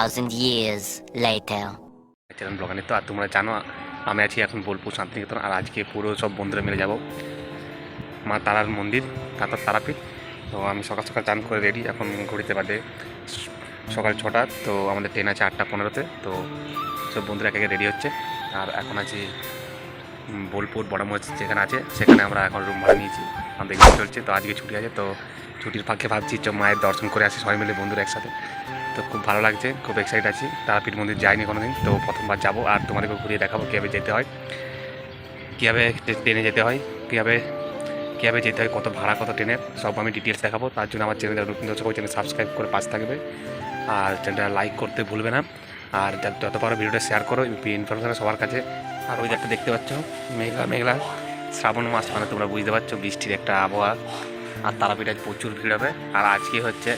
2,000 years later. Channel ব্লগানে তো আর তোমরা জানো আমি আছি এখন বোলপুর শান্তিনিকেতন আর আজকে পুরো সব বন্ধুরা মিলে যাব মা তারার মন্দির তারপর তারাপীঠ তো আমি সকাল সকাল চান করে রেডি এখন ঘড়িতে বাদে সকাল ছটা তো আমাদের ট্রেন আছে আটটা পনেরোতে তো সব বন্ধুরা একে রেডি হচ্ছে আর এখন আছি বোলপুর বড় মসজিদ যেখানে আছে সেখানে আমরা এখন রুম ভাড়া নিয়েছি আমাদের চলছে তো আজকে ছুটি আছে তো ছুটির ফাঁকে ভাবছি, চ, মায়ের দর্শন করে আসি, সবাই মিলে বন্ধুরা একসাথে। তো খুব ভালো লাগছে, খুব এক্সাইট আছি। তারাপীঠ মন্দির যাইনি কোনোদিন, তো প্রথমবার যাব আর তোমাদেরকে ঘুরিয়ে দেখাবো কীভাবে যেতে হয়, কীভাবে ট্রেনে যেতে হয়, কীভাবে কীভাবে যেতে হয়, কত ভাড়া, কত ট্রেনের, সব আমি ডিটেলস দেখাবো। তার জন্য আমার চ্যানেল নতুন দর্শক চ্যানেল সাবস্ক্রাইব করে পাশে থাকবে। আর চ্যানেলটা লাইক করতে ভুলবে না। আর যত- পারো ভিডিওটা শেয়ার করো ইনফরমেশন সবার কাছে। আর ওই একটা দেখতে পাচ্ছ, মেঘলা মেঘলা। শ্রাবণ মাস মানে তোমরা বুঝতে পারছ, বৃষ্টির একটা আবহাওয়া। আর তারাপীঠ আজ প্রচুর ভিড় হবে। আর আজকে হচ্ছে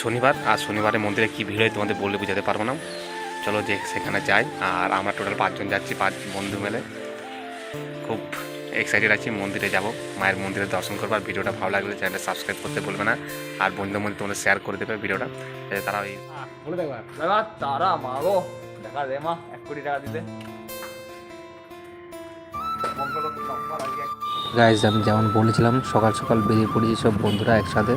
শনিবার আর শনিবারে মন্দিরে কী ভিড় হয় তোমাদের বললে বোঝাতে পারব না। চলো যে সেখানে যাই। আর আমরা টোটাল পাঁচজন যাচ্ছি পাঁচ বন্ধু মিলে। খুব এক্সাইটেড আছি মন্দিরে যাব। মায়ের মন্দিরে দর্শন করব। আর ভিডিওটা ভালো লাগলে চ্যানেলটা সাবস্ক্রাইব করতে বলবে না। আর বন্ধুদের মধ্যে তোমাদের শেয়ার করে দেবে ভিডিওটা। তারা ওই বলে তারা মা গো। দেখা দে মা এক কোটি টাকা দিতে। গাইজ আমি যেমন বলেছিলাম, সকাল সকাল বেরিয়ে পড়েছি সব বন্ধুরা একসাথে।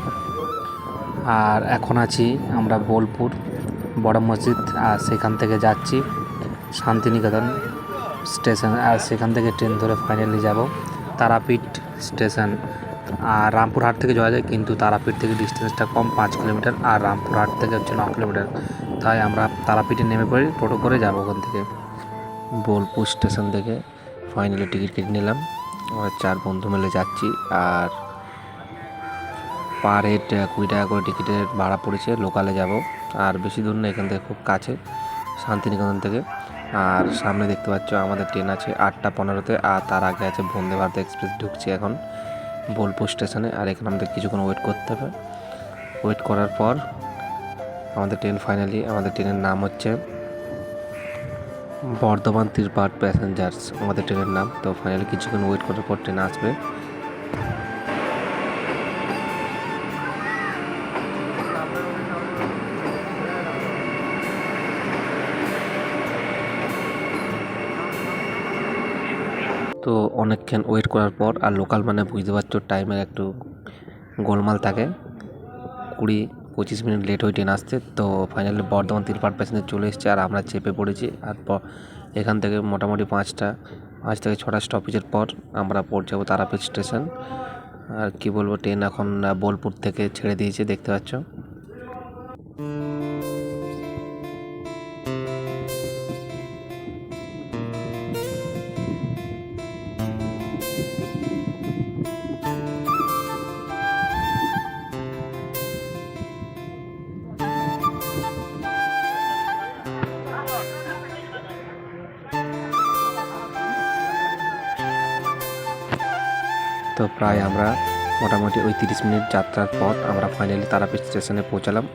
আর এখন আছি আমরা বোলপুর, বড় মসজিদ, আর সেখান থেকে যাচ্ছি শান্তিনিকেতন স্টেশন। আর সেখান থেকে ট্রেন ধরে ফাইনালি যাব তারাপীঠ স্টেশন। আর রামপুরহাট থেকে যাওয়া যায়, কিন্তু তারাপীঠ থেকে ডিস্টেন্সটা কম, পাঁচ কিলোমিটার, আর রামপুরহাট থেকে হচ্ছে ন কিলোমিটার। তাই আমরা তারাপীঠে নেমে পড়ি টোটো করে যাব ওখান থেকে বোলপুর স্টেশন থেকে। ফাইনালি টিকিট কেটে নিলাম। আমরা চার বন্ধু মিলে যাচ্ছি আর পার হেড কুড়ি টাকা করে টিকিটের ভাড়া পড়েছে, লোকালে যাব। আর বেশি দূর না, এখান থেকে খুব কাছে, শান্তিনিকেতন থেকে। আর সামনে দেখতে পাচ্ছ, আমাদের ট্রেন আছে আটটা পনেরোতে, আর তার আগে আছে বন্দে ভারত এক্সপ্রেস ঢুকছে এখন বোলপুর স্টেশনে। আর এখানে আমাদের কিছুক্ষণ ওয়েট করতে হবে। ওয়েট করার পর আমাদের ট্রেন ফাইনালি আমাদের ট্রেনের নাম হচ্ছে বর্ধমান তীরপাট প্যাসেঞ্জার্স আমাদের ট্রেনের নাম। তো ফাইনালি কিছুক্ষণ ওয়েট করার পর ট্রেন আসবে। তো অনেকক্ষণ ওয়েট করার পর আর লোকাল মানে বুঝতে পারছ টাইমের একটু গোলমাল থাকে। কুড়ি পঁচিশ মিনিট লেট হয়ে ট্রেন আসতে তো ফাইনালি বর্ধমান তিরপাট প্যাসেঞ্জার চলে এসেছে আর আমরা চেপে পড়েছি। আর এখান থেকে মোটামুটি পাঁচটা, পাঁচ থেকে ছটা স্টপেজের পর আমরা পড়ে যাব তারাপীঠ স্টেশন আর কি বলব ট্রেন এখন বোলপুর থেকে ছেড়ে দিয়েছে, দেখতে পাচ্ছ। তো প্রায় আমরা মোটামুটি ওই তিরিশ মিনিট যাত্রার পর আমরা ফাইনালি তারাপীঠ স্টেশনে পৌঁছালাম।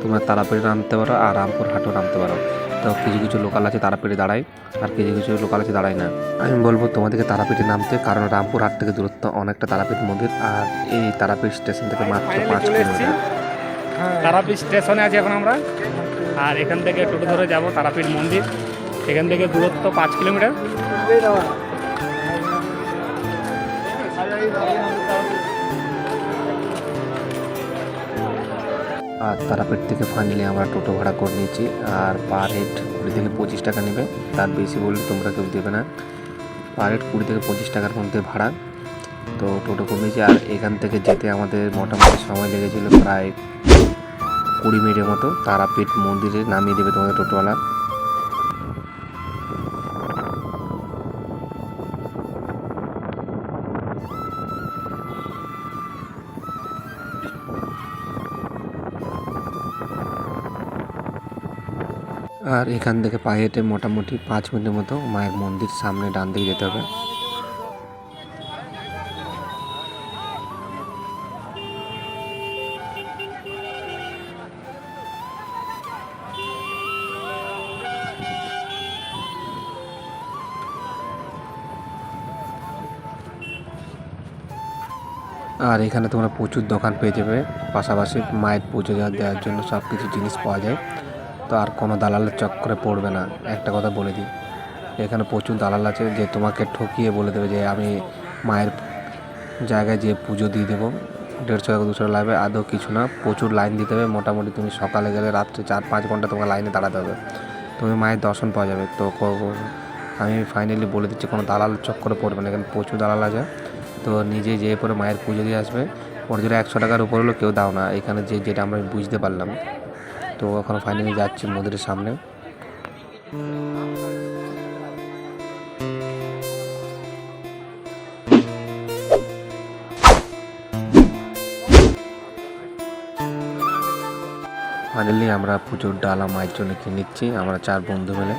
তোমরা তারাপীঠে নামতে পারো আর রামপুর হাটও নামতে পারো। তো কিছু কিছু লোকাল আছে তারাপীঠে দাঁড়ায় আর কিছু কিছু লোকাল আছে দাঁড়ায় না। আমি বলব তোমাদেরকে তারাপীঠে নামতে কারণ রামপুর হাট থেকে দূরত্ব অনেকটা তারাপীঠ মন্দির আর এই তারাপীঠ স্টেশন থেকে মাত্র পাঁচ কিলোমিটার। তারাপীঠ স্টেশনে আছি এখন আমরা আর এখান থেকে টোটো ধরে যাব তারাপীঠ মন্দির। এখান থেকে দূরত্ব পাঁচ কিলোমিটার। আর তারাপীঠ থেকে ফাইনালি আমরা টোটো ভাড়া করে নিয়েছি আর পার হেড কুড়ি থেকে পঁচিশ টাকা নেবে। তার বেশি বললে তোমরা কেউ দেবে না। পার হেড কুড়ি থেকে পঁচিশ টাকার মধ্যে ভাড়া। তো টোটো করে নিয়েছি আর এখান থেকে যেতে আমাদের মোটামুটি সময় লেগেছিলো প্রায় কুড়ি মিনিটের মতো। তারাপীঠ মন্দিরে নামিয়ে দেবে তোমাদের টোটোওয়ালা। আর এখান থেকে পায়ে হেঁটে মোটামুটি পাঁচ মিনিটের মতো মায়ের মন্দির সামনে ডান দিকে যেতে হবে। আর এখানে তোমরা প্রচুর দোকান পেয়ে যাবে। পাশাপাশি মায়ের পুজো দেওয়ার জন্য সব কিছু জিনিস পাওয়া যায়। তো আর কোনো দালালের চক্করে পড়বে না। একটা কথা বলে দিই। এখানে প্রচুর দালাল আছে যে তোমাকে ঠকিয়ে বলে দেবে যে আমি মায়ের জায়গায় যে পুজো দিয়ে দেবো। দেড়শো টাকা দুশো টাকা লাগবে আদৌ কিছু না, প্রচুর লাইন দিতে হবে। মোটামুটি তুমি সকালে গেলে রাত্রে চার পাঁচ ঘণ্টা তোমাকে লাইনে দাঁড়াতে হবে। তুমি মায়ের দর্শন পাওয়া যাবে। তো আমি ফাইনালি বলে দিচ্ছি, কোনো দালাল চক্করে পড়বে না। এখানে প্রচুর দালাল আছে। তো নিজে যেয়ে পরে মায়ের পুজো দিয়ে আসবে। ওর জন্য একশো টাকার উপর হলেও কেউ দাও না। এখানে যে যেটা আমরা বুঝতে পারলাম। তো এখন ফাইনালি যাচ্ছি মন্দিরের সামনে। ফাইনালি আমরা পুজোর ডালা মায়ের জন্য কিনে নিচ্ছি। আমরা চার বন্ধু মিলে।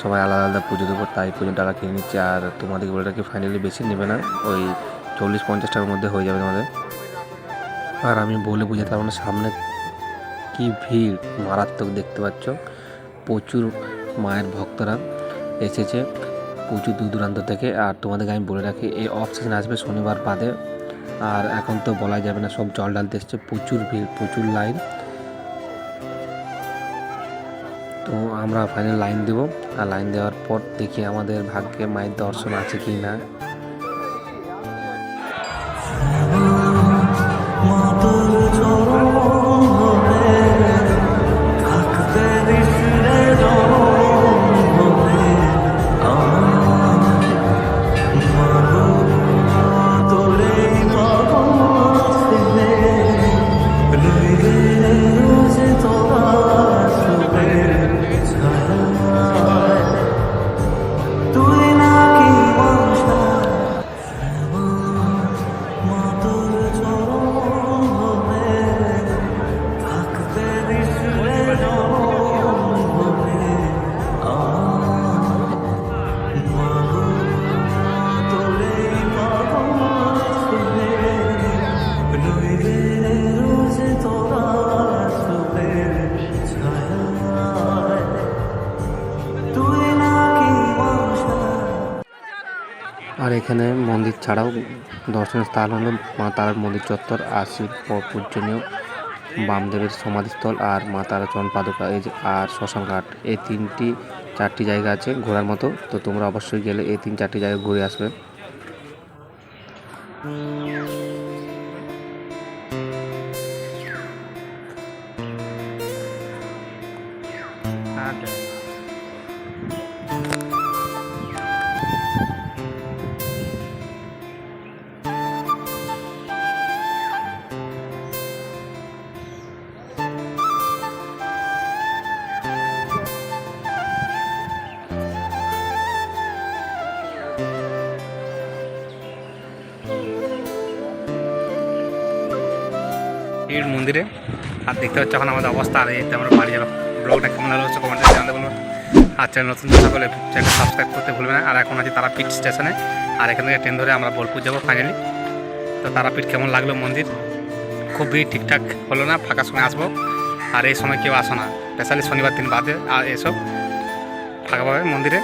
সবাই আলাদা আলাদা পুজো দেবো, তাই পুজোর ডালা কিনে নিচ্ছি। আর তোমাদের রাখি ফাইনালি বেশি নেবে না। ওই চল্লিশ পঞ্চাশ টাকার মধ্যে হয়ে যাবে তোমাদের। আর আমি বলে বুঝাতে পারব না, সামনে কি ভিড় মারাত্মক দেখতে পাচ্ছ? প্রচুর মায়ের ভক্তরা এসেছে। প্রচুর দূর দূরান্ত থেকে। আর তোমাদেরকে আমি বলে রাখি, এই অফ সিজন আসবে শনিবার বাদে। আর এখন তো বলা যাবে না, সব জল ডালতে এসছে। প্রচুর ভিড়, প্রচুর লাইন। তো আমরা ফাইনাল লাইন দেব। আর লাইন দেওয়ার পর দেখি আমাদের ভাগ্যে মায়ের দর্শন আছে কি না এখানে মন্দির ছাড়াও দর্শনীয় স্থান হলো মা তারার মন্দির চত্বর আর শিব পূজনীয় বামদেবের সমাধিস্থল আর মা তারা চরণ পাদুকা। এই আর শ্মশানঘাট এই তিনটি, চারটি জায়গা আছে ঘোরার মতো। তো তোমরা অবশ্যই গেলে এই তিন, চারটি জায়গা ঘুরে আসবে। এই মন্দিরে। আর দেখতে পাচ্ছ এখন আমাদের অবস্থা, আর এই আমরা বাড়ি যাব। ব্লগটা কেমন হলো হচ্ছে কমেন্টে জানাতে বলব। আর চ্যানেল নতুন সকলে চ্যানেল সাবস্ক্রাইব করতে ভুলবে না। আর এখন আছি তারাপীঠ স্টেশনে আর এখান থেকে ট্রেন ধরে আমরা বোলপুর যাব ফাইনালি তো তারাপীঠ কেমন লাগল মন্দির? খুব ভিড় ঠিকঠাক হলো না, ফাঁকা সময় আসব। আর এই সময় কেউ আসো না। স্পেশালি শনিবার দিন বাদে, আর এসব ফাঁকাভাবে মন্দিরে।